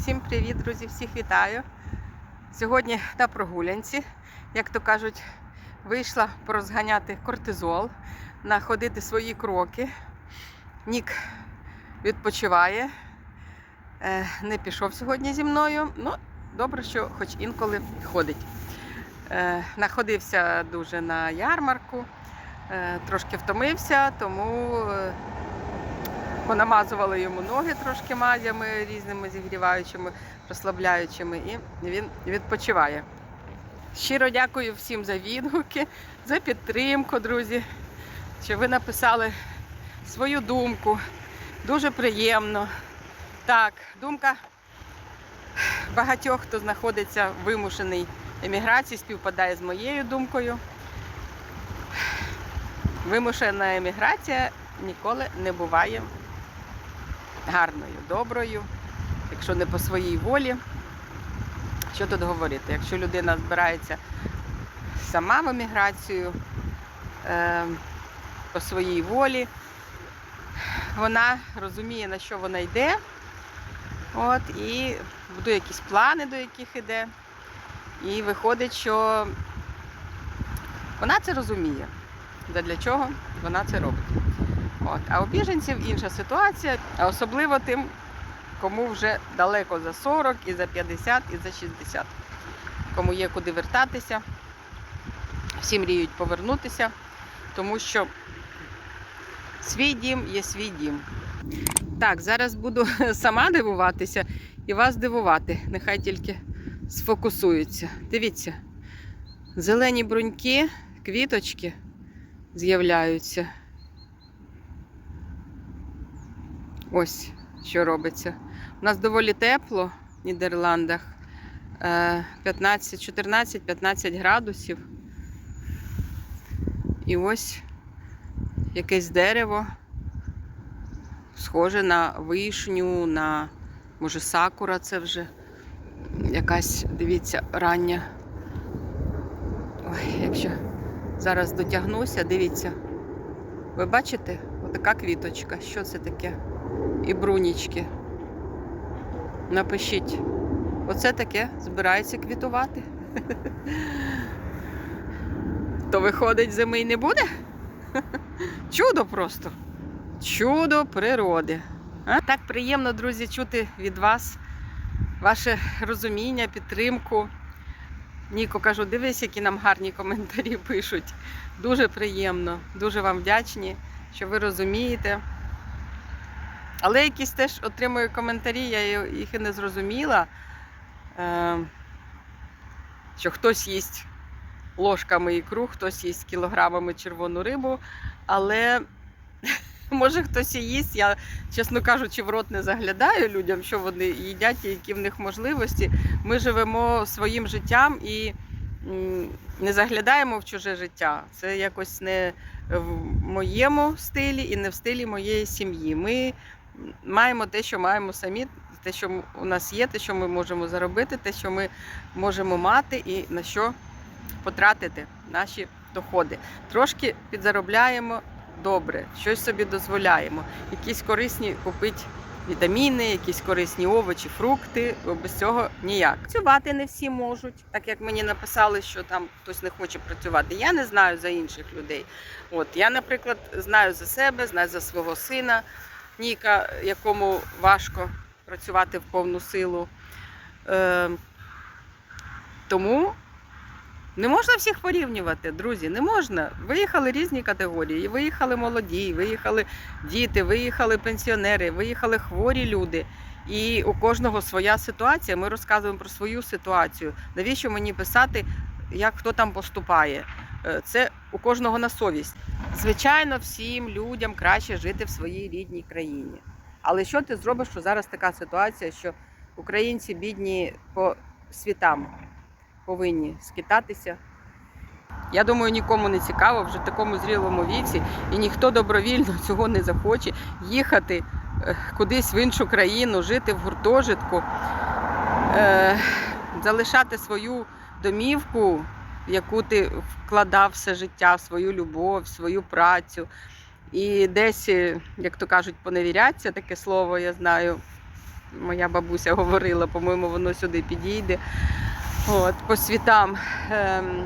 Всім привіт, друзі! Всіх вітаю. Сьогодні на прогулянці, як то кажуть, вийшла порозганяти кортизол, находити свої кроки. Нік відпочиває, Е, не пішов сьогодні зі мною. Ну, добре, що хоч інколи ходить. Е, Находився дуже на ярмарку, е, трошки втомився, тому понамазували йому ноги трошки мазями різними зігріваючими, розслабляючими, і він відпочиває. Щиро дякую всім за відгуки, за підтримку, друзі, що ви написали свою думку. Дуже приємно. Так, думка багатьох, хто знаходиться в вимушеній еміграції, співпадає з моєю думкою. Вимушена еміграція ніколи не буває гарною, доброю, якщо не по своїй волі. Що тут говорити? Якщо людина збирається сама в еміграцію е, по своїй волі, вона розуміє, на що вона йде, от, і будує якісь плани, до яких йде. І виходить, що вона це розуміє. Для чого вона це робить. От. А у біженців інша ситуація, а особливо тим, кому вже далеко за 40, і за 50, і за 60. Кому є куди вертатися, всі мріють повернутися, тому що свій дім є свій дім. Так, зараз буду сама дивуватися і вас дивувати. Нехай тільки сфокусуються. Дивіться, зелені бруньки, квіточки з'являються. Ось що робиться. У нас доволі тепло в Нідерландах. 14-15 градусів. І ось якесь дерево, схоже на вишню, на, може, сакура це вже якась, дивіться, рання. Ой, якщо зараз дотягнуся, дивіться. Ви бачите? Отака квіточка. Що це таке? І брунічки. Напишіть. Оце таке збирається квітувати. То виходить, зими й не буде? Чудо просто. Чудо природи. А? Так приємно, друзі, чути від вас ваше розуміння, підтримку. Ніко кажу, дивись, які нам гарні коментарі пишуть. Дуже приємно, дуже вам вдячні, що ви розумієте. Але якісь теж отримую коментарі, я їх і не зрозуміла. Е, Що хтось їсть ложками ікру, хтось їсть кілограмами червону рибу, але може хтось і їсть. Я, чесно кажучи, в рот не заглядаю людям, що вони їдять і які в них можливості. Ми живемо своїм життям і не заглядаємо в чуже життя. Це якось не в моєму стилі і не в стилі моєї сім'ї. Ми маємо те, що маємо самі, те, що у нас є, те, що ми можемо заробити, те, що ми можемо мати, і на що потратити наші доходи. Трошки підзаробляємо добре, щось собі дозволяємо. Якісь корисні купити вітаміни, якісь корисні овочі, фрукти. Без цього ніяк. Працювати не всі можуть, так як мені написали, що там хтось не хоче працювати. Я не знаю за інших людей. От я, наприклад, знаю за себе, знаю за свого сина. Ніка, якому важко працювати в повну силу. Е, тому не можна всіх порівнювати, друзі, не можна. Виїхали різні категорії. Виїхали молоді, виїхали діти, виїхали пенсіонери, виїхали хворі люди. І у кожного своя ситуація. Ми розказуємо про свою ситуацію. Навіщо мені писати, як хто там поступає? Е, Це у кожного на совість. Звичайно, всім людям краще жити в своїй рідній країні. Але що ти зробиш, що зараз така ситуація, що українці бідні по світам повинні скитатися? Я думаю, нікому не цікаво вже в такому зрілому віці, і ніхто добровільно цього не захоче їхати е, кудись в іншу країну, жити в гуртожитку, е, залишати свою домівку, в яку ти вкладав все життя, в свою любов, в свою працю. І десь, е, як то кажуть, поневіряться, таке слово я знаю, моя бабуся говорила, по-моєму, воно сюди підійде. От, по світам. Ем,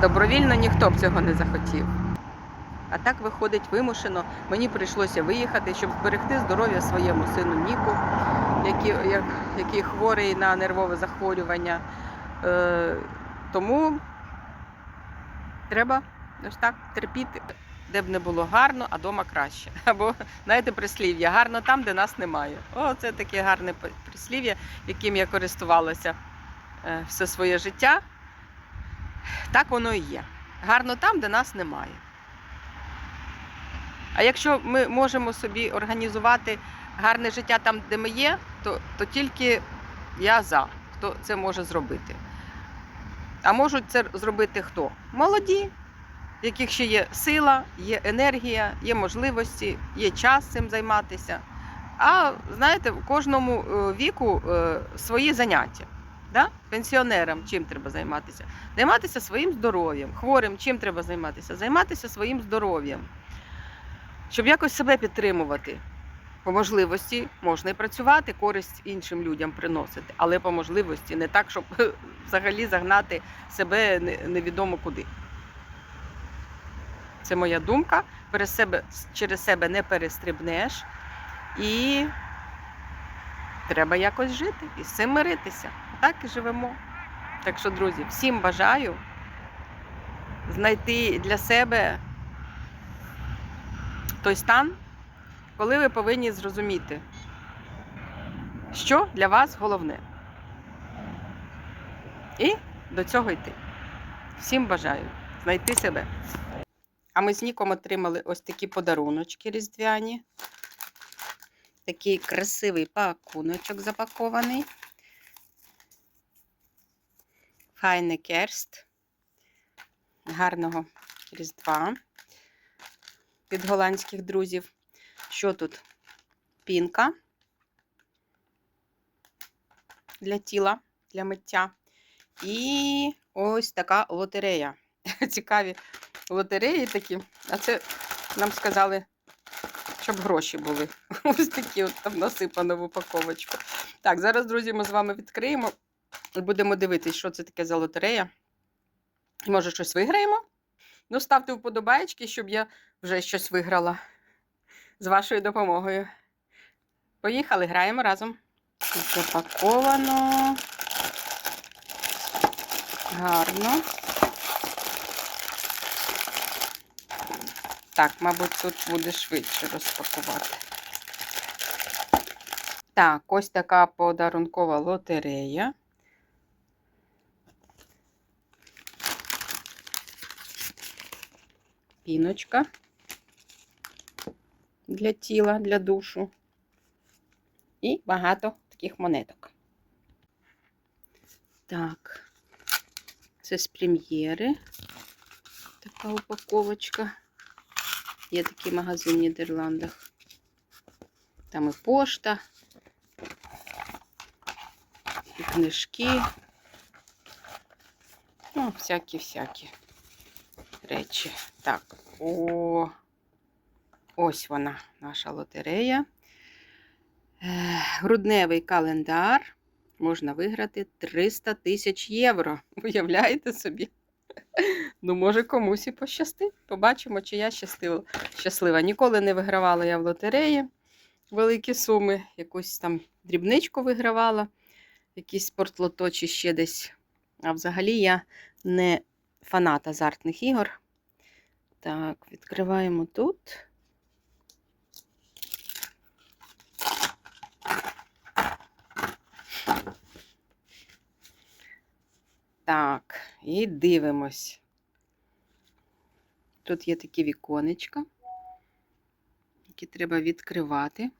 добровільно ніхто б цього не захотів. А так виходить вимушено. Мені прийшлося виїхати, щоб зберегти здоров'я своєму сину Ніку, який, як, який хворий на нервове захворювання. Е, тому треба ось так терпіти, де б не було гарно, а дома краще. Або, знаєте, прислів'я гарно там, де нас немає. О, це таке гарне прислів'я, яким я користувалася е, все своє життя. Так воно і є. Гарно там, де нас немає. А якщо ми можемо собі організувати гарне життя там, де ми є, то, то тільки я за, хто це може зробити. А можуть це зробити хто? Молоді, в яких ще є сила, є енергія, є можливості, є час цим займатися. А знаєте, в кожному е, віку е, свої заняття. Да? Пенсіонерам чим треба займатися? Займатися своїм здоров'ям. Хворим чим треба займатися? Займатися своїм здоров'ям. Щоб якось себе підтримувати. По можливості можна і працювати, користь іншим людям приносити, але по можливості не так, щоб взагалі загнати себе невідомо куди. Це моя думка. Через себе, через себе не перестрибнеш і треба якось жити і з цим миритися. Так і живемо. Так що, друзі, всім бажаю знайти для себе той стан, коли ви повинні зрозуміти, що для вас головне. І до цього йти. Всім бажаю знайти себе. А ми з Ніком отримали ось такі подаруночки різдвяні. Такий красивий пакуночок запакований. Файне керст. Гарного Різдва від голландських друзів. Що тут? Пінка для тіла, для миття. І ось така лотерея. Цікаві лотереї такі. А це нам сказали, щоб гроші були. Ось такі от там насипано в упаковочку. Так, зараз, друзі, ми з вами відкриємо і будемо дивитись, що це таке за лотерея. Може, щось виграємо? Ну, ставте вподобаєчки, щоб я вже щось виграла з вашою допомогою. Поїхали, граємо разом. Запаковано. Гарно. Так, мабуть, тут буде швидше розпакувати. Так, ось така подарункова лотерея. Піночка для тіла, для душу. І багато таких монеток. Так, це з прем'єри. Така упаковочка. Є такий магазин в Нідерландах. Там і пошта, і книжки. Ну, всякі-всякі речі. Так, о, ось вона, наша лотерея. Е, Грудневий календар. Можна виграти 300 тисяч євро. Уявляєте собі? Ну, може, комусь і пощастить. Побачимо, чи я щаслива. щаслива. Ніколи не вигравала я в лотереї великі суми. Якусь там дрібничку вигравала, якийсь спортлото чи ще десь. А взагалі я не фанат азартних ігор. Так, відкриваємо тут. Так, і дивимось. Тут є такі віконечка, які треба відкривати.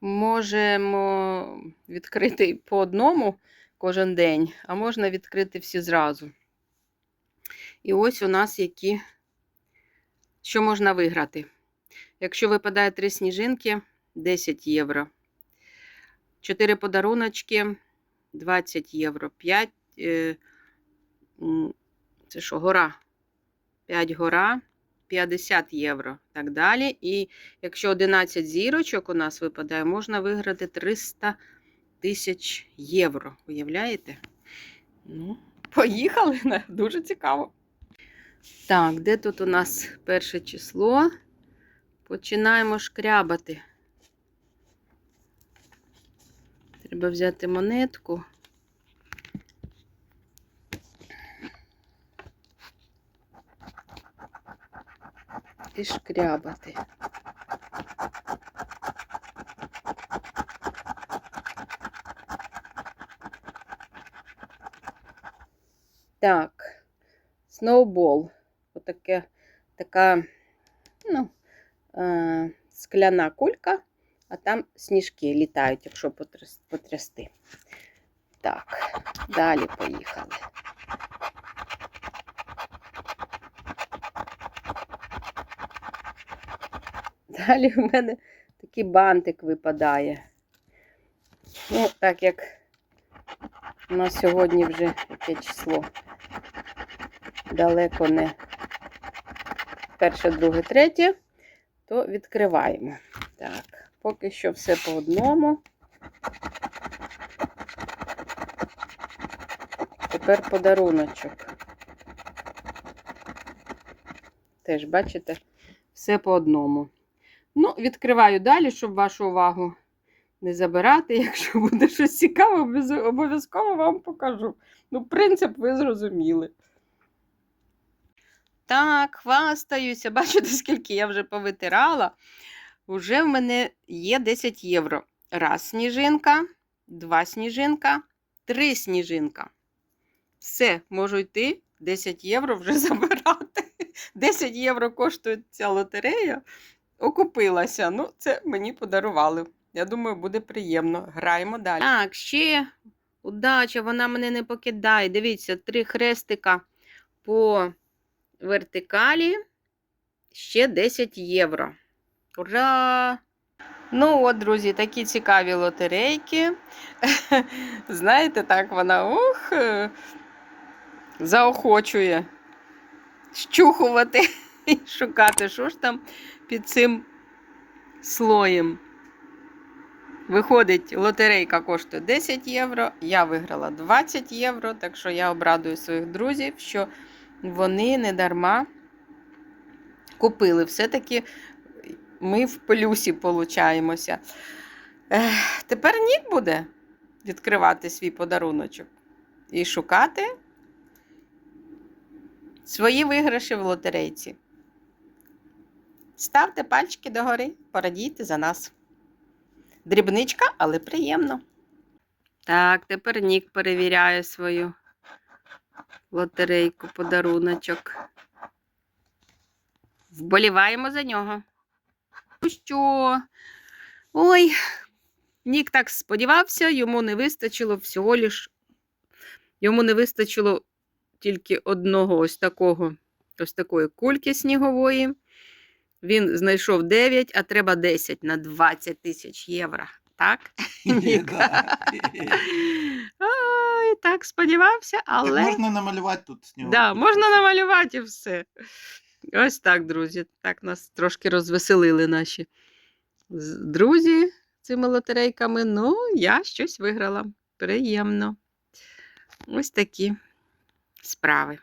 Можемо відкрити по одному кожен день, а можна відкрити всі зразу. І ось у нас які, що можна виграти. Якщо випадає три сніжинки, 10 євро. 4 подаруночки 20 євро. 5, е, це що, гора? 5 гора, 50 євро. Так далі. І якщо 11 зірочок у нас випадає, можна виграти 300 тисяч євро. Уявляєте? Ну, поїхали. Дуже цікаво. Так, де тут у нас перше число? Починаємо шкрябати. Треба взяти монетку. І шкрябати. Так, сноубол. Отаке, така, ну, е, скляна кулька, а там сніжки літають, якщо потрясти. Так, далі поїхали. Далі в мене такий бантик випадає. Ну, так як у нас сьогодні вже яке число далеко не перше, друге, третє, то відкриваємо. Так, поки що все по одному. Тепер подаруночок. Теж, бачите, все по одному. Ну, відкриваю далі, щоб вашу увагу не забирати. Якщо буде щось цікаве, обов'язково вам покажу. Ну, принцип ви зрозуміли. Так, хвастаюся. Бачите, скільки я вже повитирала. Уже в мене є 10 євро. Раз сніжинка, два сніжинка, три сніжинка. Все, можу йти. 10 євро вже забирати. 10 євро коштує ця лотерея. Окупилася. Ну, це мені подарували. Я думаю, буде приємно. Граємо далі. Так, ще удача, вона мене не покидає. Дивіться, три хрестика по вертикалі. Ще 10 євро. Ура! Ну, от, друзі, такі цікаві лотерейки. Знаєте, так вона ух, е, заохочує щухувати і шукати, що ж там під цим слоєм. Виходить, лотерейка коштує 10 євро, я виграла 20 євро, так що я обрадую своїх друзів, що вони не дарма купили. Все-таки ми в плюсі получаємося. Тепер Нік буде відкривати свій подаруночок і шукати свої виграші в лотерейці. Ставте пальчики догори, порадійте за нас. Дрібничка, але приємно. Так, тепер Нік перевіряє свою лотерейку, подаруночок. Вболіваємо за нього. Ну що? Ой, Нік так сподівався, йому не вистачило всього лиш. Йому не вистачило тільки одного ось такого, ось такої кульки снігової. Він знайшов 9, а треба 10 на 20 тисяч євро. Так? Нік? Да. Ой, так сподівався, але. Так можна намалювати тут снігу. Да, можна намалювати і все. Ось так, друзі. Так нас трошки розвеселили наші друзі цими лотерейками. Ну, я щось виграла. Приємно. Ось такі справи.